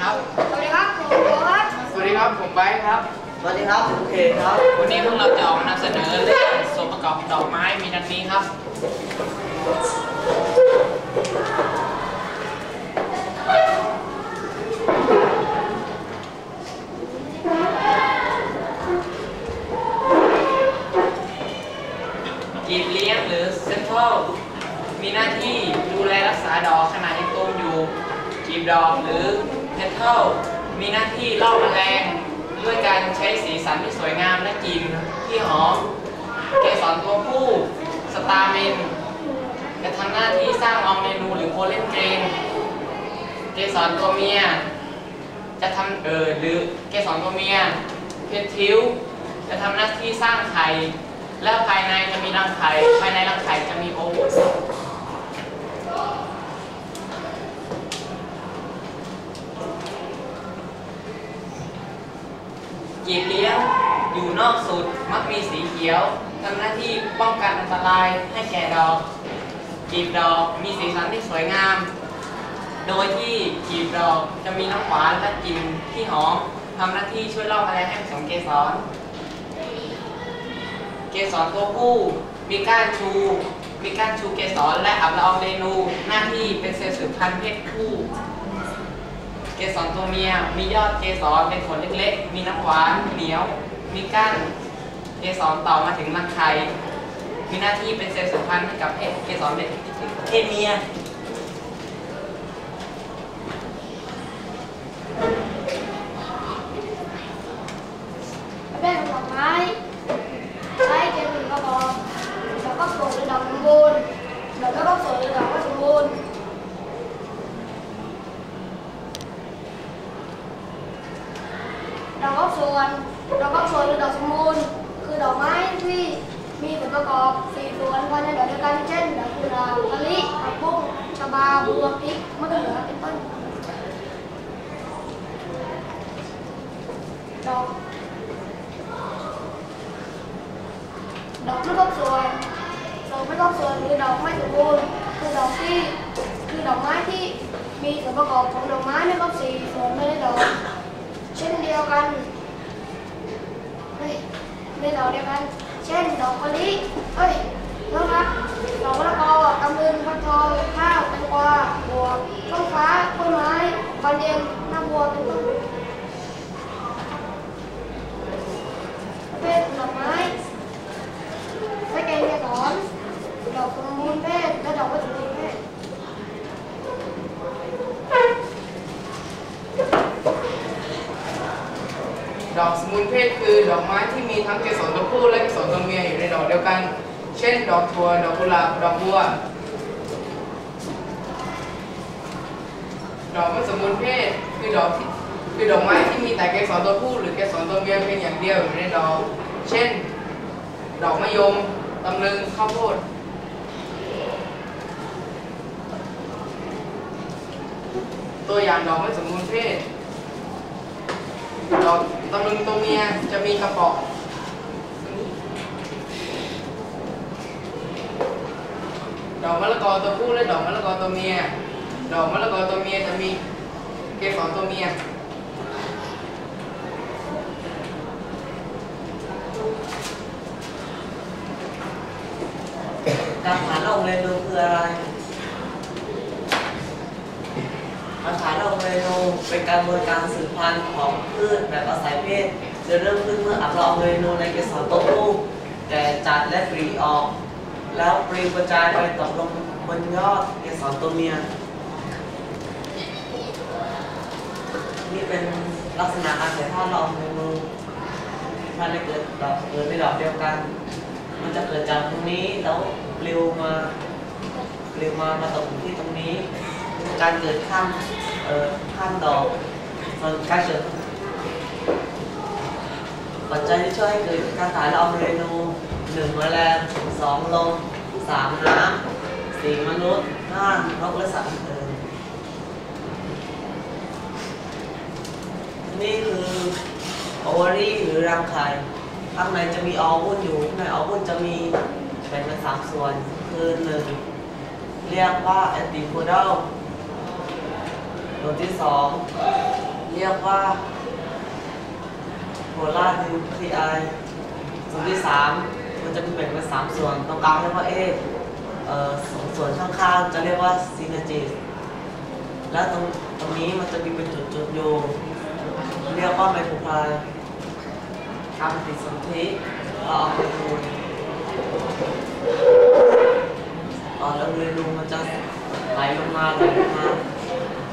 ครับ สวัสดีครับผมโบครับสวัสดีครับ ผมไบร์ทครับ สวัสดีครับผมเคครับ วันนี้พวกเราจะออกมานำเสนอเรื่องส่วนประกอบดอกไม้มีดังนี้ครับ กีบเลี้ยงหรือเซนทรัลมีหน้าที่ดูแลรักษาดอกขณะยังตูมอยู่กีบดอกหรือ เพทเทิลมีหน้าที่ล่อแมลงด้วยการใช้สีสันที่สวยงามและกลิ่นที่หอม เกสรตัวผู้ สตาร์เมนจะทำหน้าที่สร้างออมเมนูหรือโพเลนเกรนเกสรตัวเมีย จะทำเออหรือเกสรตัวเมีย เพชทิวจะทำหน้าที่สร้างไข่ และภายในจะมีรังไข่ ภายในรังไข่จะมีโอวุธ กีบเลี้ยง อยู่นอกสุดมักมีสีเขียวทำหน้าที่ป้องกันอันตรายให้แก่ดอกกีบดอกมีสีสันที่สวยงาม โดยที่กีบดอกจะมีน้ำหวานและกลิ่นที่หอมทำหน้าที่ช่วยล่อแมลงให้ผสมเกสร เกสรตัวผู้มีก้านชู มีก้านชูเกสรและอับละอองเรนูหน้าที่เป็นเซลล์สืบพันธุ์เพศผู้ กสรตัวเมีย มียอดเกสรเป็นขนเล็กๆ มีน้ำหวานเหนียว มีก้านเกสรต่อมาถึงรังไข่มีหน้าที่เป็นเซลล์สืบพันธุ์ให้กับเพศเกสรเป็นเพศเมีย แม่ของดอกไม้ใช้เกลือกระบอกดอกก็สวยหรือดอกสมบูรณ์ดอกก็สวยหรือดอกก็สมบูรณ์ดอกก็สวนดอกก็สวยหรือดอกสมบูรณ์คือดอกไม้ที่มีส่วน ประกอบสี่ส่วนภายในดอกเดียวกันเช่นดอกกุหลาบมะลิผักบุ้งชบาบัวพริกมะเขือเป็นต้นดอกดอกไม่ครบส่วนดอกไม่ครบส่วนหรือดอกไม่สมบูรณ์คือดอกที่คือดอกไม้ที่มีส่วนประกอบของดอกไม้ไม่ครบสี่ส่วนไม่ได้ดอกเช่นเดียวกันเฮ้ยไม่ได้ดอกเดียวกัน เช่นดอกมะลิเอ้ยนะครับดอกมะละกอตำลึงฟักทองข้าวแตงกวาบัวต้นฟ้ากล้วยไม้บานเย็นหน้าบัวเป็นต้นประเภทดอกไม้ สแกนเกสรดอกสมบูรณ์เพศและดอกไม่สมบูรณ์เพศ ดอกสมุนเพศคือดอกไม้ที่มีทั้งเกสรตัวผู้และเกสรตัวเมียอยู่ในดอกเดียวกัน เช่น ดอกทัวดอกกุหลาบดอกบัว ดอกไม่สมบูรณ์เพศคือดอกที่คือดอกไม้ที่มีแต่เกสรตัวผู้หรือเกสรตัวเมียเพียงอย่างเดียวอยู่ในดอก เช่น ดอกมะยมตำลึงข้าวโพดตัวอย่างดอกไม่สมบูรณ์เพศ ดอกตำลึงตัวเมียจะมีกระป๋องดอกมะละกอตัวผู้และดอกมะละกอตัวเมีย ดอกมะละกอตัวเมียจะมีเกสรตัวเมียการฐานลงเรนูคืออะไรการฐานลงเรนูเป็นการบริการสืบพันธุ์ของพืชแบบอาศัยเพศจะเริ่มขึ้นเมื่ออัลอองเรนูในเกสรตัวผู้แก่จัดและปลีออก แล้วปลิวกระจายไปตกลงบนยอดเกสรตัวเมียนี่เป็นลักษณะการถ่ายทอดลอองเรนูมันจะเกิดดอกเกิดในดอกเดียวกัน มันจะเกิดจากตรงนี้แล้วปลิวมาปลิวมามาตกที่ตรงนี้การเกิดข้าม เอ่อข้ามดอกการเกิดปัจจัยที่ช่วยให้เกิดการถ่ายละอองเรนูหนึ่งแมลงสองลมสามน้ำสี่มนุษย์ห้านกและสัตว์อื่นนี่คือโอวารีหรือรังไข่ข้างในจะมีออวุ้นอยู่ข้างในออวุ้นจะมีแบ่งเป็นสามส่วนคือหนึ่งเรียกว่าแอนติโคดอล ส่วนที่สองเรียกว่าโพลาร์นิวคลีไอส่วนที่สามมันจะแบ่งเป็นสามส่วนตรงกลางเรียกว่าเอเอสองส่วนข้างๆจะเรียกว่าซีเนจิสและตรงตรงนี้มันจะมีเป็นจุดๆอยู่เรียกว่าไมโครพล์การปฏิสนธิเราเอาไปดูตอนเราเรียนรู้มันจะไหลลงมาไหลลงมา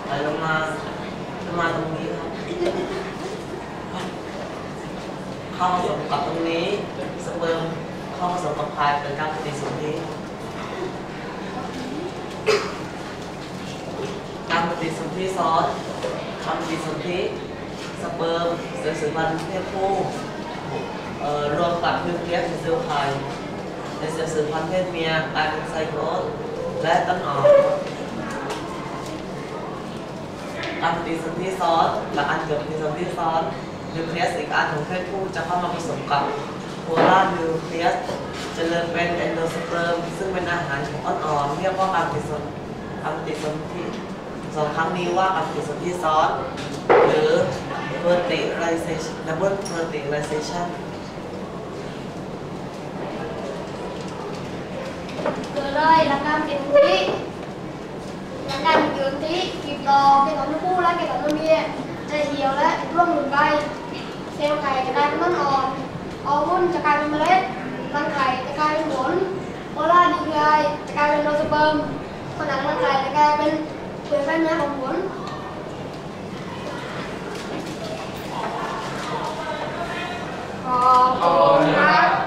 ไหลลงมาลงมาตรงนี้ครับ เข้าผสมกับตรงนี้สเปิร์มเข้า กับพายเป็นการปฏิสนธิการปฏิสนธิซ้อนการปฏิสนธิสเปิร์มเซลล์สืบพันธุ์เพศผู้รวมกับนิวเคลียสของเซลล์ไข่ในเซลล์สืบพันธุ์เพศเมียกลายเป็นไซโคสและต้นอ่อนการปฏิสนธิซ้อนและอันเกิดปฏิสนธิซ้อนนิวเคลียสอีกอันของเพศผู้จะเข้ามาผสมกับ โพลาร์นิวเคลียสเจริญเป็นเอนโดสเปิร์มซึ่งเป็นอาหารของอ่อนๆเรียกว่าการปฏิสนธิการปฏิสนธิสองครั้งนี้ว่าการปฏิสนธิซ้อนหรือ fertilization double fertilization เกิดเลยหลักการเป็นที่ลักการยืนที่กีบดอเกี่ยวกับลูกคู่และเกี่ยวกับตัวเมียในเหี่ยวและร่วงหลุดไปเซลล์ไข่จะกลายเป็นต้นอ่อน ออวุ่นจะกลายเป็นเมล็ดรังไข่จะกลายเป็นผลโมลาร์ดีไอจะกลายเป็นโนสเปิร์มผนังรังไข่จะกลายเป็นเปลือกแป้นเนื้อของผลขอบคุณครับ